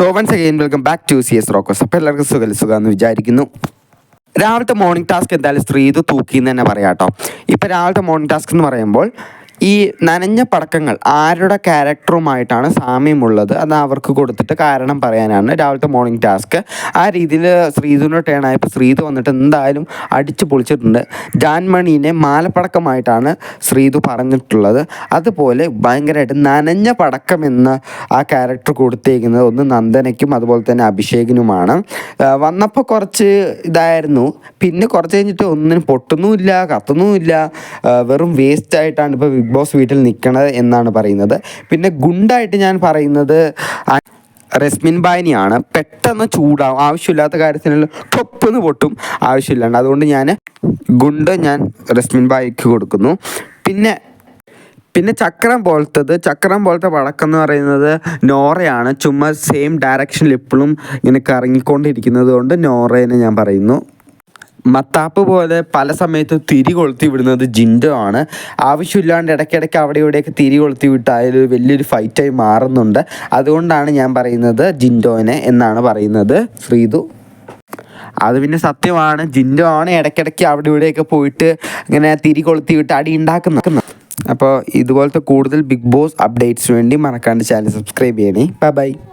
So once again welcome back to C S rockos അപ്പോൾ എല്ലാവർക്കും സുഖം സുഖമെന്ന് വിചാരിക്കുന്നു. രാവിലത്തെ മോർണിംഗ് ടാസ്ക് എന്തായാലും സ്ത്രീ ഇത് തൂക്കി എന്ന് തന്നെ പറയാം കേട്ടോ ഇപ്പം രാവിലത്തെ മോർണിംഗ് ടാസ്ക് എന്ന് പറയുമ്പോൾ ഈ നനഞ്ഞ പടക്കങ്ങൾ ആരുടെ ക്യാരക്ടറുമായിട്ടാണ് സാമ്യമുള്ളത്? അത് അവർക്ക് കൊടുത്തിട്ട് കാരണം പറയാനാണ് രാവിലത്തെ മോർണിംഗ് ടാസ്ക് ആ രീതിയിൽ ശ്രീധുവിന്റെ ടേൺ ആയപ്പോൾ ശ്രീധു വന്നിട്ട് എന്തായാലും അടിച്ചു പൊളിച്ചിട്ടുണ്ട്. ജാൻമണീനെ മാലപ്പടക്കമായിട്ടാണ് ശ്രീധു പറഞ്ഞിട്ടുള്ളത്. അതുപോലെ ഭയങ്കരമായിട്ട് നനഞ്ഞ പടക്കം എന്ന് ആ ക്യാരക്ടർ കൊടുത്തേക്കുന്നത് ഒന്ന് നന്ദനയ്ക്കും അതുപോലെ തന്നെ അഭിഷേകിനുമാണ്. വന്നപ്പോൾ കുറച്ച് ഇതായിരുന്നു. പിന്നെ കുറച്ച് കഴിഞ്ഞിട്ട് ഒന്നിനും പൊട്ടുന്നുമില്ല കത്തുന്നുമില്ല. വെറും വേസ്റ്റ് ആയിട്ടാണ് ഇപ്പോൾ ബോസ് വീട്ടിൽ നിൽക്കണത് എന്നാണ് പറയുന്നത്. പിന്നെ ഗുണ്ടായിട്ട് ഞാൻ പറയുന്നത് റെസ്മിൻ ബാനിയാണ് പെട്ടെന്ന് ചൂടാവും. ആവശ്യമില്ലാത്ത കാര്യത്തിനെല്ലാം കൊപ്പെന്ന് പൊട്ടും. ആവശ്യമില്ലാണ്ട്. അതുകൊണ്ട് ഞാൻ ഗുണ്ട് ഞാൻ റെസ്മിൻ ബായിക്ക് കൊടുക്കുന്നു. പിന്നെ പിന്നെ ചക്രം പോലത്തത് ചക്രം പോലത്തെ പടക്കം എന്ന് പറയുന്നത് നോറയാണ്. ചുമ്മാ സെയിം ഡയറക്ഷനിൽ എപ്പോഴും ഇങ്ങനെ കറങ്ങിക്കൊണ്ടിരിക്കുന്നത് കൊണ്ട് നോറേനെ ഞാൻ പറയുന്നു. മത്താപ്പ് പോലെ പല സമയത്തും തിരി കൊളുത്തി വിടുന്നത് ജിൻഡോ ആണ്. ആവശ്യമില്ലാണ്ട് ഇടയ്ക്കിടയ്ക്ക് അവിടെ ഇവിടെയൊക്കെ തിരി കൊളുത്തി വിട്ടാൽ വലിയൊരു ഫൈറ്റായി മാറുന്നുണ്ട്. അതുകൊണ്ടാണ് ഞാൻ പറയുന്നത് ജിൻഡോനെ എന്നാണ് പറയുന്നത്. ശ്രീതു. അത് പിന്നെ സത്യമാണ്. ജിൻഡോ ആണ് ഇടയ്ക്കിടയ്ക്ക് അവിടെ ഇവിടെയൊക്കെ പോയിട്ട് ഇങ്ങനെ തിരി കൊളുത്തി വിട്ട് അടി ഉണ്ടാക്കുന്ന അപ്പോൾ ഇതുപോലത്തെ കൂടുതൽ ബിഗ് ബോസ് അപ്ഡേറ്റ്സിന് വേണ്ടി മറക്കാണ്ട് ചാനൽ സബ്സ്ക്രൈബ് ചെയ്യണേ. Bye bye.